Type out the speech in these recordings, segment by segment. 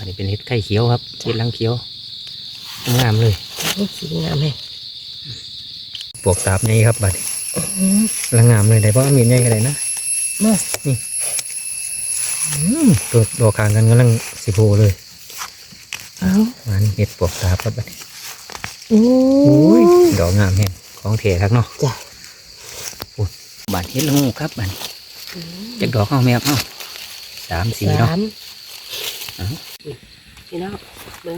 อันนี้เป็นเห็ดไข่เขียวครับเห็ดลังเขียวงามเลยนี่สีงามเลยปวกตาบนี่ครับบัดนี้ลังงามเลยได้เพราะมีดใหญ่กันเลยนะมาอืมตัวดอกคางกันกำลังสิโผล่เลยเอาอันเห็ดปวกตาบครับบัดนี้โอ้โอ้ยยดอกงามแห้งของเถครับเนาะจ้ะบานเห็ดละงูครับบานจากดอกเอาแม่เอาสามสี่เนาะสามเอา พี่น้องเบิ่ง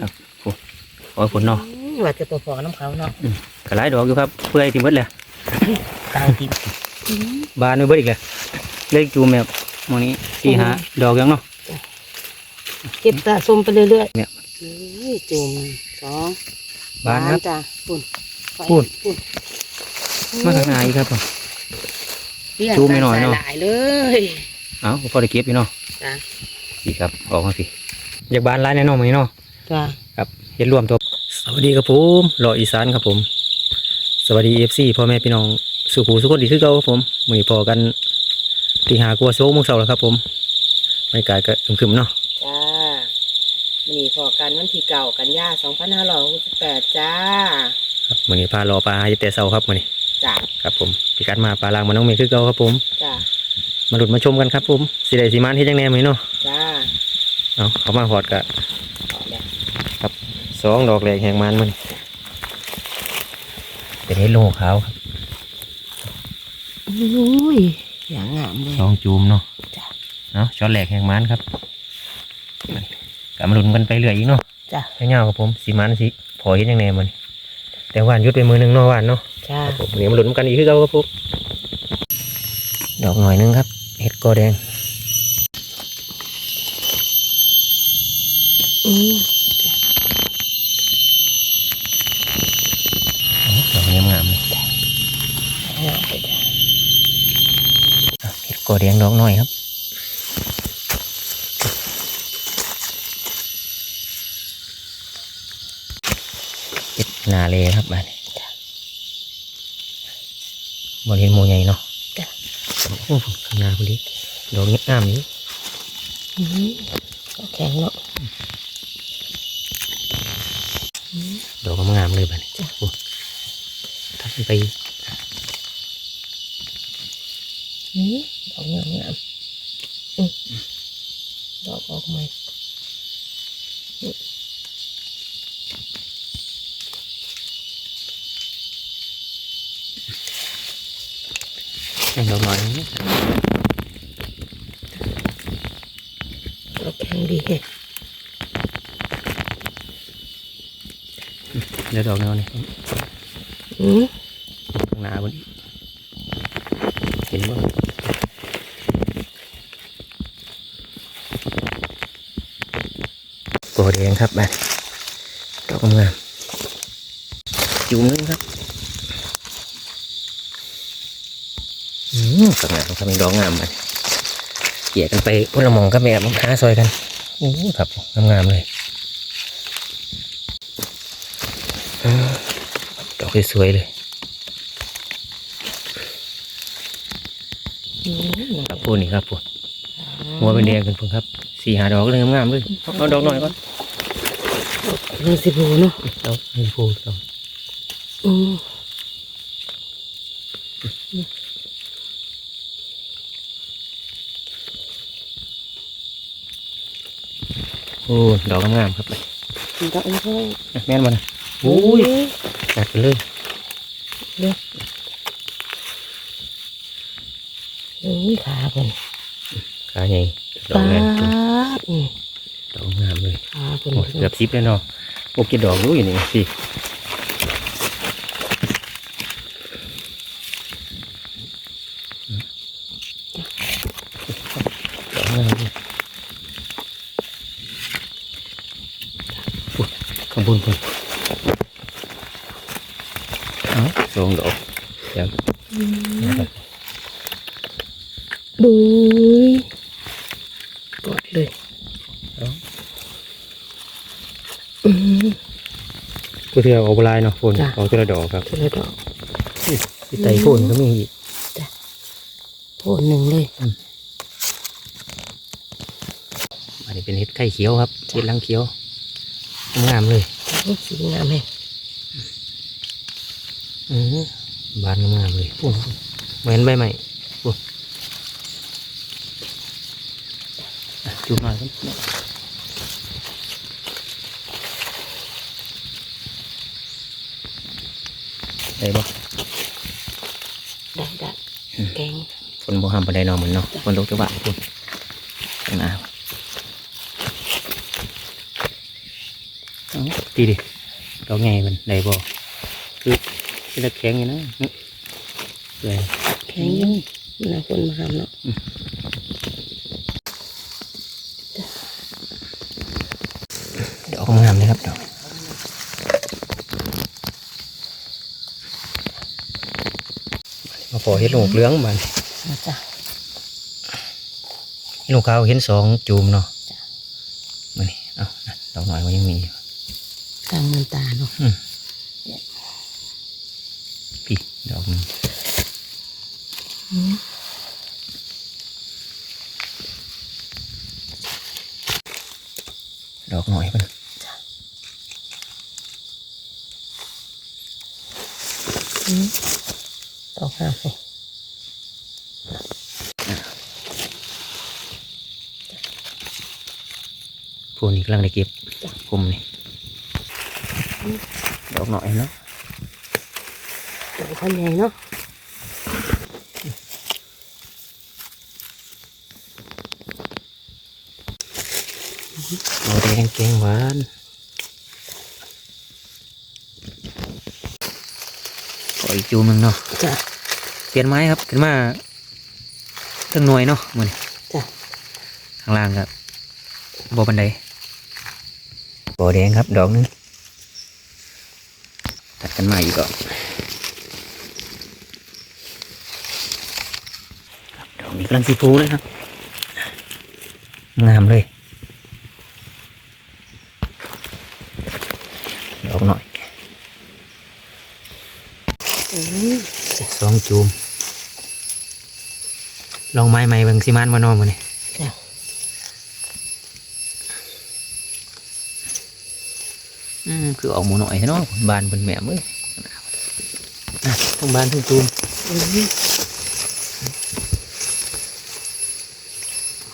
โอ้ยผลเนาะอืมว่าจะตัวฟอน้ำเขาเนาะกระไรดอกอยู่ครับเพื่อให้ทิ้งเบิดเลยตายติดบานไม่เบิดอีกเลยเล็กจูมแบบมองนี้สี่ห้าดอกยังเนาะเก็บสะสมไปเรื่อยๆเนี่ยนี่จุ่มสองบานครับสมจ้ะปุ่นไฟปุ่นปุ่นมาข้างในครับผมเลี้ยงจูมไม่หน่อยเนาะหลายเลย เอาพอได้เก็บอยู่เนาะจ้ะพี่ครับ ออกมาพี่ อยากบานร้ายแน่นอนมั้ยเนาะจ้ะครับเห็ดรวมตัวสวัสดีครับผมรออีสานครับผม สวัสดีเอฟซีพ่อแม่พี่น้องสุขูสุขคนดีคือเก่าครับผมมือนี้พอกันที่หากลัวโซ่มุกเสาแล้วครับผมบรรยากาศก็คึมๆเนาะจ้ามันนี่พอกันวันที่เก่ากันยาสองพันห้าร้อยหกสิบแปดจ้าครับมือนี้พารอปลาหาแต่เสาครับมือนี้จ้ะครับผมพี่กัดมาปลาลางมาน้องเมย์คือเก่าครับผม จ้ะมาหลุดมาชมกันครับผมสิได้สีมันที่จังแน่มือนี้เนาะจ้า เอาเขามาหอดกะเอาแล้วสองดอกแหลกแหงมันมันเป็นเห็ดโลขาวครับโอ้ยอย่างงามเลยสองจูมเนาะจ้ะเนาะช้อนแหลกแหงมันครับกลับมาลุ้นกันไปเรื่อยอีกเนาะจ้ะเงาวๆครับผมสีมันสิพอเห็นยังไงมันแต่ว่านหยุดไปมือหนึ่งเนาะว่านเนาะจ้าครับผมเดี๋ยวมาลุ้นกันอีกคือเก่าครับผมดอกหน่อยหนึงครับ เห็ดกอแดง อืมอ๋อดอกนี้งามเลยงามเลยจ้ะอะเห็ดกอแดงดอกหน่อยครับเห็ดนาเลครับบ้านนี้บริเวณโมใหญ่เนาะจ้ะโอ้โหข้างหน้าพอดีดอกนี้งามนี้อืมก็แข็งเนาะ ด อกงามๆเลยบ้านนี้จ้ะโอ้ถ้าขึ้นไปอืมดอกงามงามอืมดอกออกใหม่ให้ดอกหน่อยนึงดอกแข็งดีแฮะ เดี๋ยวดอกแนวนี้อืมข้างหน้าบนนี้เห็นบ่กอแดงครับบ้านดอกงามจุ่มนึงครับอืมข้างหน้าครับมีดอกงามบ้านเกี่ยกันไปคนละหมองกับแม่หาซอยกันโอ้ครับงามๆเลย ดอก สวยๆเลยอืมครับพูดนี่ครับพูดหัวเป็นแดงขึ้นพุ่นครับสี่หาดอกเลยงามๆเลยเอาเอาดอกหน่อยก่อนนี่สิบูเนาะดอกนี่พูดดอกอืมโอ้ดอกงามๆครับดอกน้อยแม่นบ่นะๆโอ้ย จัดไปเลยอืมขาเพิ่นขาใหญ่ดอปากแดงดอืมดอกงามเลยขาเพิ่นโอ้ยเกือบสิบแล้วเนาะโอ้กี่ดอกรู้อยู่นี่สิดอกงามเลยอุ๊ยข้างบนพุ่นเอา สองดอกเดี๋ยวนะครับบุยกดเลยเอาอืมกูเที่ยวเอาลายเนาะฝนจ้ะเอาทีละดอกครับทีละดอกที่ไตฝนก็มีอีกโพนหนึ่งเลยอันนี้นี่เป็นเห็ดไข่เขียวครับเห็ดลังเขียวงามเลยนี่สีงามแฮงอือๆ บานงามเลยปุ๊บเหมือนใบใหม่ปุ๊บอะจุ่มหน่อยครับได้บ่ได้ได้แกงฝนบ่ห้ามปานใดเนาะเหมือนเนาะฝนตกจังหวะพุ่นข้างหน้าเอาตีดิดอกไงมันได้บ่คือ เป็นตะแข็งอยู่นะอื้อเลยแกงอยังมันน่าคนมาหามเนาะดอกงามเลยครับดอกมาพอเห็ดลูกเหลืองมันมาจ้ะเห็ดลูกขาวเห็นสองจูมเนาะมันนี่เอานั่นดอกหน่อยมันยังมีอยู่กลางมันตาเนาะพี่ ดอกหนึงอืมดอกหน่อยมันอืมดอกงามเลยพวกนี้กำลังได้เก็บกลุ่มนี่ดอกหน่อยเนาะ ดอกพันใหญ่เนาะเอาแดงแกงหวานขออีกจูมหนึ่งเนาะจ้ะเปลี่ยนไม้ครับขึ้นมาตั้งหน่วยเนาะมันจ้ะข้างล่างครับบอบันไดบ่อแดงครับ ดอกหนึงตัดกันมาอีกก่อนครับดอก นี้กำลังสีฟูเลยครับ งามเลยดอกหน่อยอืมสองจูม ลองไม้ใหม่เบิ่งสิมันมานอมาเนี่ยจ้ะอืมคือออกหมูหน่อยเนาะบานเป็นแม่เว้ยอะต้องบานทั้งจูม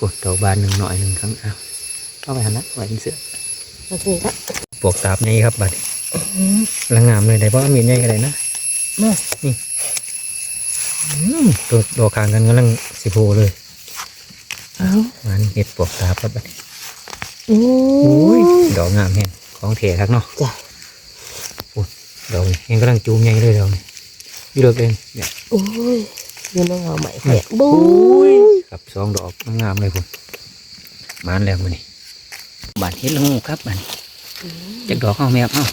อืมกดดอกบานหนึ่งหน่อยหนึ่งครั้งเอาเอาไปหันนะไว้เป็นเสือมาทีละปวกตาบนี่ครับบัดอืมละงามเลยได้เพราะว่ามีดใหญ่กันเลยนะมาอืมตัวดอกคางกันกำลังสิโพเลยเอามันเห็ดปวกตาบครับบัดนี้โอ้โอ้ยยดอกงามแห้งของเถครับเนาะจ้ะดอกนี่ยังกำลังจูมใหญ่เลยดอกนี่อยี่เลิกเองเนี่ยโอ้ย ยืนน้องเอาใหม่แผลบูยยครับสองดอกงามๆเลยคุณมานแล้วมันนี่บานเห็ดละงูครับบานจักดอกเข้าแมบเอ้า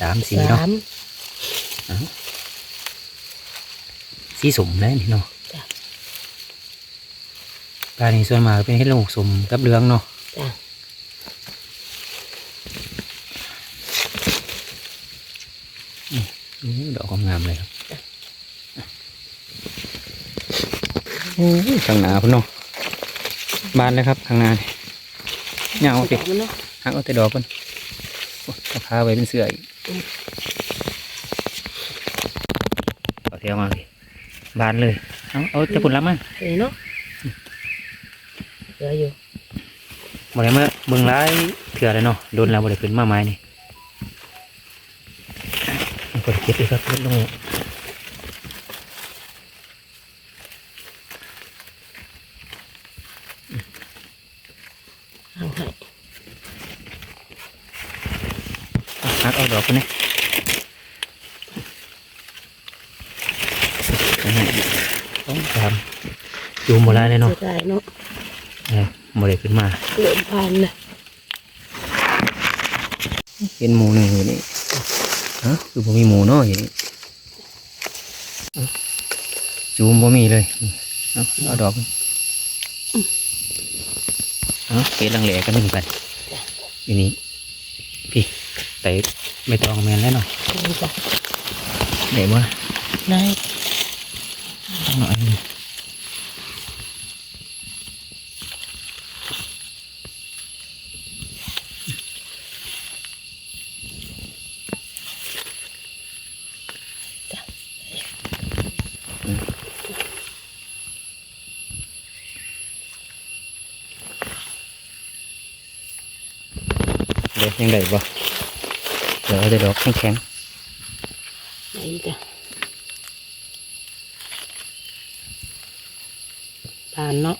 สามสีเนาะสามสีสมเลยนี่เนาะจ้ะปลานี่ส่วนมากเป็นเห็ดละงูสมกับเหลืองเนาะจ้ะอื้อดอกงามๆเลยครับ ข้างหน้าพุ่นเนาะบานเลยครับข้างหน้านี่เงาเอาติมันเนาะหักเอาแต่ดอกกันโอ้ยเอาพาไว้เป็นเสื้ออีกเอาเทียวมาเลยบานเลยเอาเอาจะผลลัพธ์มาเอ้ยเนาะเหลืออยู่บ่ได้มาเบิ่งร้ายเถื่อเลยเนาะโดนแล้วบ่ได้ขึ้นมาไม้นี่กดเก็บอีกครับลดลง เอาให้ หักเอาดอกกันนี่ต้องตามจูมบ่ได้เลยเนาะเสียดายเนาะเออบ่ได้ขึ้นมาเหลือพันนะเห็นหมูหนึ่งอยู่นี่ฮะคือบ่มีหมูเนาะอยู่นี่เอ้าจูมบ่มีเลยเอาเอาดอกเอาเกลังแหลกันหนึ่งกันอยู่นี่พี่ เตะไม่ตองแมนได้หน่อยเดี๋ยวมาได้ต้องหน่อยนึงเดี๋ยวยังได้บ่ เดี๋ยวเอาแต่ดอกแข็งไหนจ้ะบานเนาะ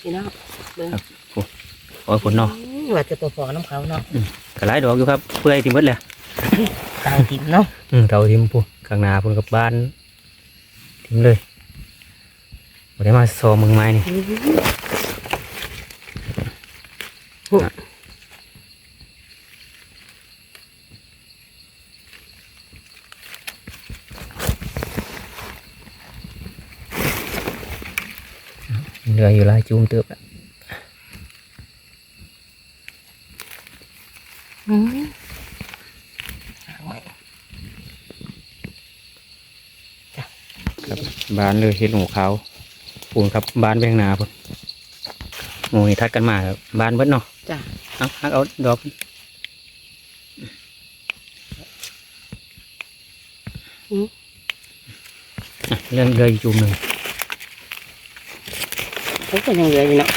พี่น้องเบิ่งๆโอ้ยผลเนาะอืมว่าจะตัวพอน้ำเขาเนาะกระไรดอกอยู่ครับ เพื่อให้ทิมเบิดเลยกลางทิมเนาะอืมเตาทิมพูข้างหน้าพูนกับบ้าน ทิมเลย บ่ได้มาซอมึงไม้นี่เหลืออยู่หลายจูมเติบละอืมเอาไว้ครับบ้านเลยเห็ดหนูขาว ปูนครับบ้านไปข้างหน้าพุ่นหมูนี่ทัดกันมาครับบ้านเบิดเนาะจ้ะเอาฮักเอาดอกอะเรื่องเลยจูมหนึ่งเขาก็ยังเหลืออยู่เนาะ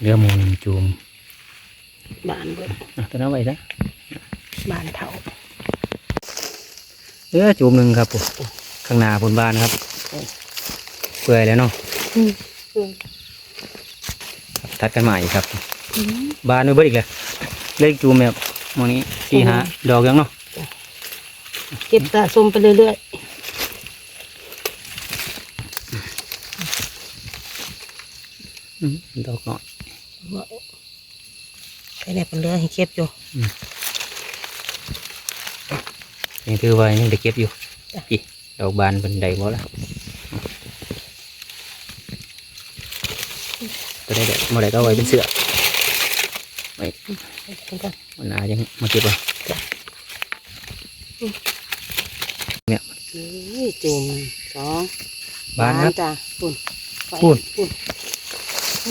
เรือหมูหนึ่งจูมบานเบิดอะตัวนั้นไว้ซะบานเท่าเรือจูมหนึ่งครับผมข้างหน้าบนบ้านครับ เปื่อยแล้วเนาะอืมอืมครับทัดกันมาอีกครับอืมบ้านไม่เบิดอีกเลยเลขจูมแบบหมองนี้สี่หาดอกยังเนาะเก็บสะสมไปเรื่อยอืมดอกเนาะๆว่าใครได้เป็นเรือให้เก็บอยู่ยังถือไว้ยังได้เก็บอยู่จ้ะอีดอกบานเป็นใดบ่ละตัว ได้เด็ดมาได้ก็เอาไว้เป็นเสือไว้เป็นกันวันหนายังมาเก็บเอานี่จุ่มสองบานครับจ้ะปุ่นไฟปุ่นปุ่น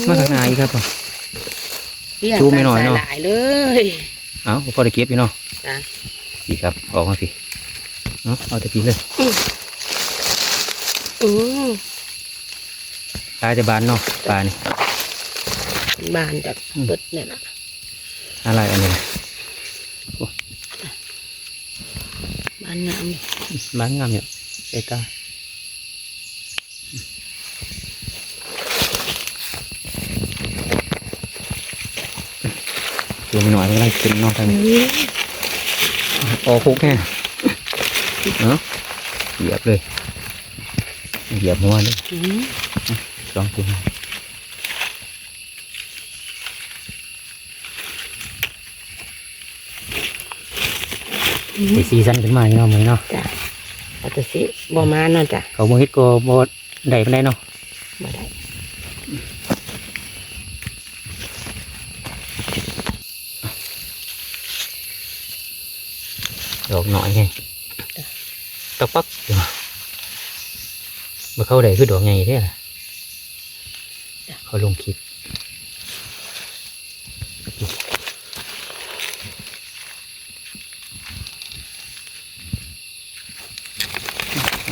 มาข้างหน้าอีกครับผมเลี้ยงจู่ไม่หน่อยเนาะหลายเลยเอาพอได้เก็บอยู่เนาะจ้ะพี่ครับออกมาพี่เอาเอาแต่พี่เลยอืมตายแต่บานเนาะปลานี่ บานจากอืมเปิดเนี่ยนะอะไรอันนี้บานงามเลยบานงามเนี่ยใส่ตาดูไม่หน่อยไม่ได้กินเนอกทางนี้นี่ออกคุกแน่เนาะเหยียบเลยเหยียบหัวเลยอืมลอ งกินไอซีซันขึ้นมาอยู่เนาะมือเนาะจ้ะเอาแต่สิบ่มาเนาะจ้ะเขาบ่เฮ็ดก็บ่ได้ปานใดเนาะบ่ได้ดอกหน่อยไงตะปักอยู่มาเข้าได้คือดอกใหญ่เด้ล่ะเขาลงคลิป อ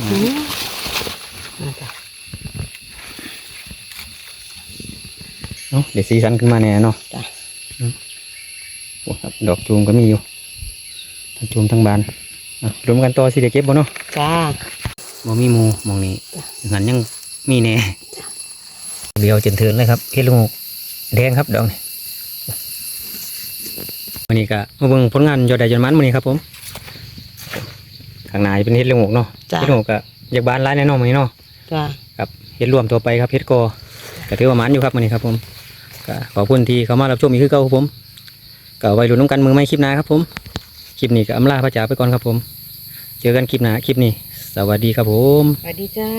ืมมาจ้ะ เนาะเดี๋ยวซีซันขึ้นมาแน่เนาะจ้ะอืมโอ้ครับดอกจูมก็มีอยู่ทั้งจูมทั้งบานอะรวมกันต่อสิเดี๋ยวเก็บบ่เนาะจ้าบ่มีหมูหมองนี้จ้ะงั้นยังมีแน่เดียวจนเถินเลยครับเฮ็ดลูกแดงครับดอกนี้วันนี้ก็มาเบิ่งผลงานยอดได้ยอดมันมื้อนี้ครับผม ข้างหน้าจะเป็นเฮ็ดลูกเนาะจ้ะ เฮ็ดลูกก็อยากบานหลายแน่นอนมื้อนี้เนาะจ้าครับเฮ็ดรวมตัวไปครับเฮ็ดกอก็ถือว่ามันอยู่ครับมื้อนี้ครับผมก็ขอบคุณที่เข้ามารับชมอีกคือเก่าครับผมก็เอาไว้ลุ้นน้ำกันมือไม่คลิปหน้าครับผมคลิปนี้ก็อำลาพระจากไปก่อนครับผม เจอกันคลิปหน้าคลิปนี้ สวัสดีครับผม สวัสดีจ้า